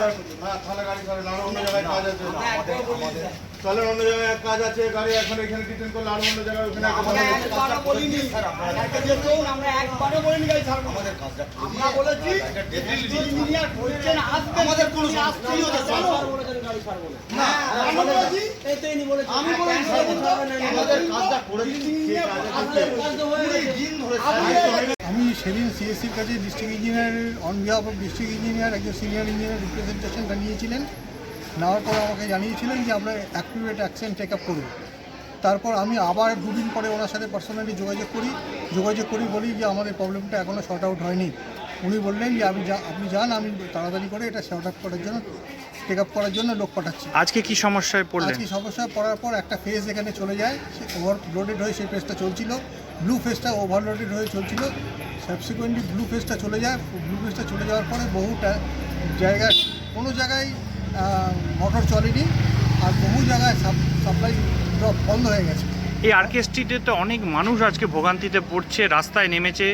তারপর সেটা না তাহলে গাড়ি চলে না অন্য জায়গায় চলেন জায়গায় কাজ আছে গাড়ি এখন এখানে ডিটেন করলে আর অন্য জায়গায় ওখানে চলুন, আমাদের কাজটা করেছি। সেই কাজে করতে আমি সেদিন সিএসসির কাছে district engineer on behalf of district engineer একজন সিনিয়র ইঞ্জিনিয়ার রিপ্রেজেন্টেশনটা নিয়েছিলেন নেওয়ার পর আমাকে জানিয়েছিলেন যে আমরা অ্যাক্টিভেট অ্যাকশন টেক আপ করব। তারপর আমি আবার দুদিন পরে ওনার সাথে পার্সোনালি যোগাযোগ করি। যোগাযোগ করি বলি যে আমাদের প্রবলেমটা এখনও শর্ট আউট হয়নি। উনি বললেন যে আমি আপনি যান, আমি তাড়াতাড়ি করে এটা শর্ট আউট করার জন্য টেক আপ করার জন্য লোক পাঠাচ্ছি। আজকে কি সমস্যায় পড়লেন? আজকে সমস্যা পড়ার পর একটা ফেজ এখানে চলে যায় সে ওভারলোডেড হয়ে সেই ফেজটা চলছিল। ব্লু ফেজটা ওভারলোডেড হয়ে চলছিল। সাবসিকুয়েন্টলি ব্লু ফেজটা চলে যায়। ব্লু ফেজটা চলে যাওয়ার পরে বহুটা জায়গায় কোনো জায়গায় মোটর চলেনি আর বহু জায়গায় সাপ্লাই ড্রপ বন্ধ হয়ে গেছে। এই আরকে স্ট্রিটে তো অনেক মানুষ আজকে ভোগান্তিতে পড়ছে রাস্তায় নেমেছে।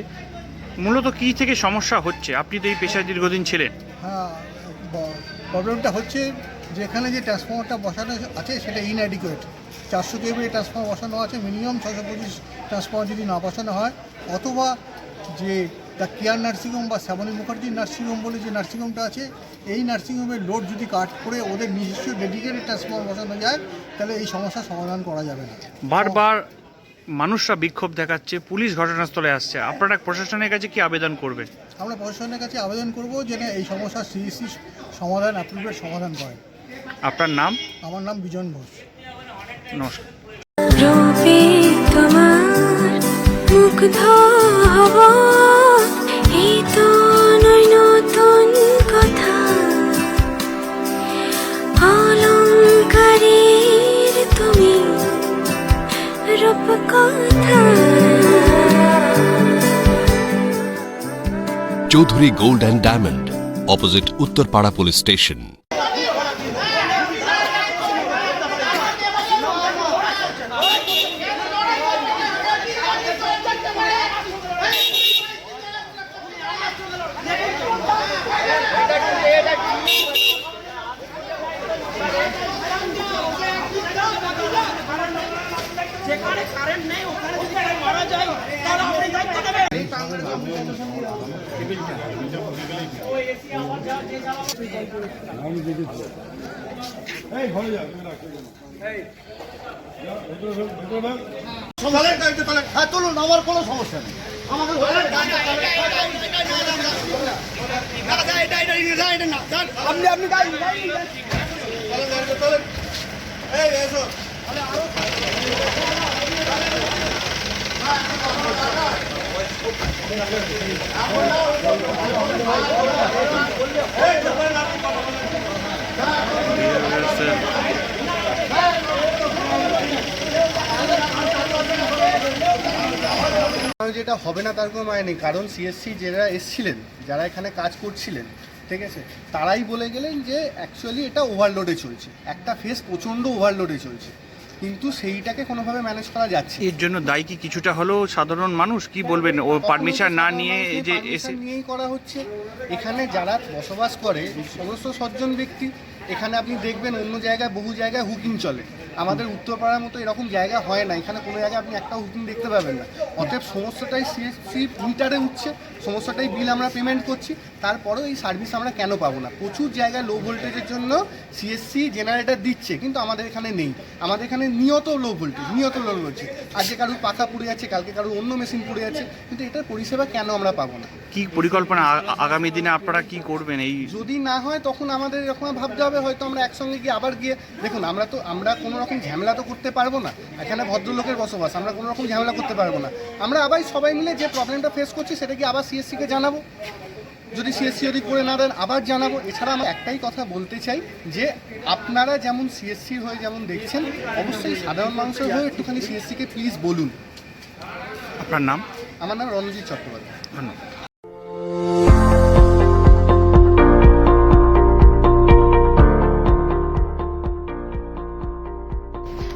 মূলত কি থেকে সমস্যা হচ্ছে? আপনি তো এই পেশায় দীর্ঘদিন ছিলেন। হ্যাঁ প্রবলেমটা হচ্ছে যে এখানে যে ট্রান্সফর্মারটা বসানো আছে, সেটা ইনঅ্যাডিকুয়েট চারশো কেবি ট্রান্সফর্মার বসানো আছে মিনিমাম ছশো পঁচিশ ট্রান্সফর্মার যদি না বসানো হয়, অথবা যে দ্য কেয়ার নার্সিংহোম বা শ্যামলী মুখার্জি নার্সিংহোম বলে যে নার্সিংহোমটা আছে, এই নার্সিংহোমের লোড যদি কাট করে ওদের নিজস্ব ডেডিকেটেড ট্রান্সফর্মার বসানো যায়, তাহলে এই সমস্যার সমাধান করা যাবে না। বারবার মানুষরা বিক্ষোভ দেখাচ্ছে পুলিশ ঘটনাস্থলে আসছে। আপনারা প্রশাসনের কাছে কি আবেদন করবেন? আমরা প্রশাসনের কাছে আবেদন করব যে না এই সমস্যা সিইসি সমাধান অ্যাপ্রুভের সমাধান করে। আপনার নাম? আমার নাম বিজন ঘোষ। নমস্কার। তোমার মুগ্ধ হব। Chowdhury gold and diamond opposite Uttarpara police station current নেই ওখানে যদি কেউ মারা যায় তাহলে আপনি দায়িত্ব নেবেন এই ঘরে যা তুমি রাখো এই ভেতরে ঢোক, ভেতরে ঢোক। চলেন গাড়িতে চলেন হ্যাঁ চলুন আমার কোনো সমস্যা নেই আমাকে আপনি এই এসো কারণ যেটা হবে না, তার কোনো মানে নেই। কারণ সিএসসি যারা এসছিলেন, যারা এখানে কাজ করছিলেন, ঠিক আছে, তারাই বলে গেলেন যে অ্যাকচুয়ালি এটা ওভারলোডে চলছে। একটা ফেস প্রচণ্ড ওভারলোডে চলছে। কিন্তু সেইটাকে কোনোভাবে ম্যানেজ করা যাচ্ছে এর জন্য দায়ী কি কিছুটা হলেও সাধারণ মানুষ? কি বলবেন? ও পারমিশন না নিয়ে এই যে এসে নিয়েই করা হচ্ছে। এখানে যারা বসবাস করে সদস্য সজ্জন ব্যক্তি এখানে আপনি দেখবেন অন্য জায়গায় বহু জায়গায় হুকিং চলে। আমাদের উত্তরপাড়ার মতো এরকম জায়গা হয় না। এখানে কোনো জায়গায় আপনি একটা হুকিং দেখতে পাবেন না। অতএব সমস্যাটাই সিএসসি মিটারে উঠছে সমস্যাটাই বিল আমরা পেমেন্ট করছি, তারপরেও এই সার্ভিস আমরা কেন পাবো না? প্রচুর জায়গায় লো ভোল্টেজের জন্য সিএসসি জেনারেটর দিচ্ছে, কিন্তু আমাদের এখানে নেই। আমাদের এখানে নিয়ত লো ভোল্টেজ নিয়ত লো ভোল্টেজ আজকে কারোর পাখা পুড়ে যাচ্ছে, কালকে কারোর অন্য মেশিন পুড়ে যাচ্ছে, কিন্তু এটার পরিষেবা কেন আমরা পাবো না? কি পরিকল্পনা আগামী দিনে আপনারা কি করবেন এই যদি না হয় তখন আমাদের এরকম ভাবতে হবে হয়তো আমরা একসঙ্গে গিয়ে আবার গিয়ে দেখুন আমরা তো আমরা কোনো রকম ঝামেলা তো করতে পারব না। এখানে ভদ্রলোকের বসবাস আমরা কোনো রকম ঝামেলা করতে পারব না। আমরা আবার সবাই মিলে যে প্রবলেমটা ফেস করছি সেটা কি আবার সিএসসিকে জানাব। যদি সিএসসি যদি করে না দেন আবার জানাব। এছাড়া আমরা একটাই কথা বলতে চাই যে আপনারা যেমন সিএসসির হয়ে যেমন দেখছেন অবশ্যই সাধারণ মানুষের হয়ে একটুখানি সিএসসিকে প্লিজ বলুন। আপনার নাম? আমার নাম রণজিৎ চট্টোপাধ্যায়। ধন্যবাদ।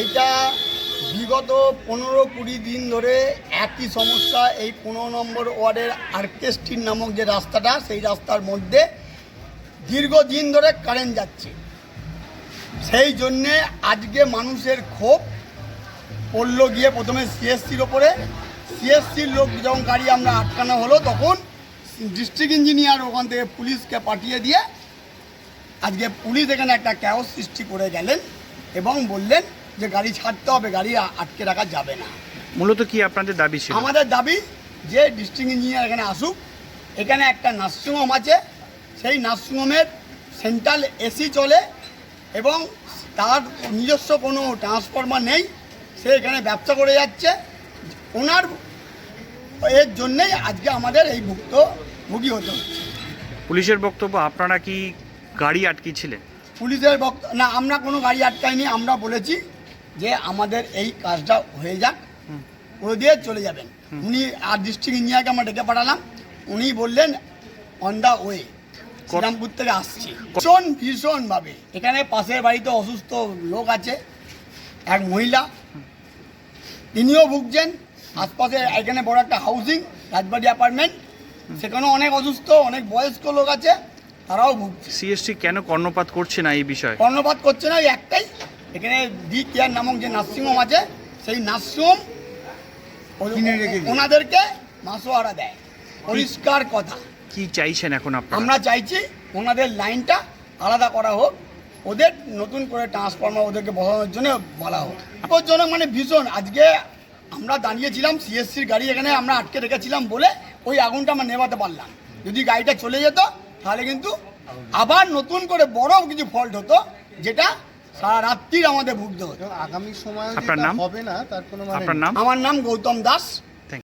এইটা বিগত পনেরো কুড়ি দিন ধরে একই সমস্যা, এই পনেরো নম্বর ওয়ার্ডের আর্কেস্ট্রিট নামক যে রাস্তাটা, সেই রাস্তার মধ্যে দীর্ঘদিন ধরে কারেন্ট যাচ্ছে। সেই জন্যে আজকে মানুষের ক্ষোভ পড়ল গিয়ে প্রথমে সিএসসির ওপরে। সিএসসির লোক যখন গাড়ি আমরা আটকানো হলো, তখন ডিস্ট্রিক্ট ইঞ্জিনিয়ার ওখান থেকে পুলিশকে পাঠিয়ে দিয়ে আজকে পুলিশ এখানে একটা ক্যাওস সৃষ্টি করে গেলেন এবং বললেন যে গাড়ি ছাড়তে হবে গাড়ি আটকে রাখা যাবে না। মূলত কি আপনাদের দাবি ছিল? আমাদের দাবি যে ডিস্ট্রিক্ট ইঞ্জিনিয়ার এখানে আসুক এখানে একটা নার্সিংহোম আছে সেই নার্সিংহোমের সেন্ট্রাল এসি চলে এবং তার নিজস্ব কোনো ট্রান্সফরমার নেই সে এখানে ব্যবসা করে যাচ্ছে। ওনার এর জন্যেই আজকে আমাদের এই ভুক্ত ভুগি হতে হচ্ছে। পুলিশের বক্তব্য আপনারা কি গাড়ি আটকিয়েছিলেন পুলিশের বক্ত না আমরা কোনো গাড়ি আটকাইনি আমরা বলেছি যে আমাদের এই কাজটা হয়ে যাক করে দিয়ে চলে যাবেন। উনি আর ডিস্ট্রিক্ট ইঞ্জিনিয়ারকে আমরা ডেকে পাঠালাম উনি বললেন অন দ্য ওয়ে শ্রীরামপুর থেকে আসছি। ভীষণ ভীষণভাবে। এখানে পাশের বাড়িতে অসুস্থ লোক আছে এক মহিলা। তিনিও ভুগছেন। আশপাশে এখানে বড় একটা হাউসিং রাজবাড়ি অ্যাপার্টমেন্ট সেখানেও অনেক অসুস্থ অনেক বয়স্ক লোক আছে। তারাও ভুগছে সিএসটি কেন কর্ণপাত করছে না এই বিষয়ে? কর্ণপাত করছে না একটাই। এখানে ডি কেয়ার নামক যে নার্সিংহোম আছে সেই নার্সিংহোম ওনাদেরকে মাসোয়ারা দেয়। পরিষ্কার কথা। কি চাইছেন এখন আপনারা? আমরা চাইছি ওনাদের লাইনটা আলাদা করা হোক ওদের নতুন করে ট্রান্সফর্মার ওদেরকে বসানোর জন্য বলা হোক। বিপজ্জনক মানে ভীষণ। আজকে আমরা দাঁড়িয়েছিলাম সিএসসির গাড়ি এখানে আমরা আটকে রেখেছিলাম বলে ওই আগুনটা আমরা নেভাতে পারলাম। যদি গাড়িটা চলে যেত তাহলে কিন্তু আবার নতুন করে বড় কিছু ফল্ট হতো যেটা সারা রাত্রির আমাদের ভুগতে হতো। আগামী সময়ে? হবে না তার কোনো মানে আমার নাম গৌতম দাস।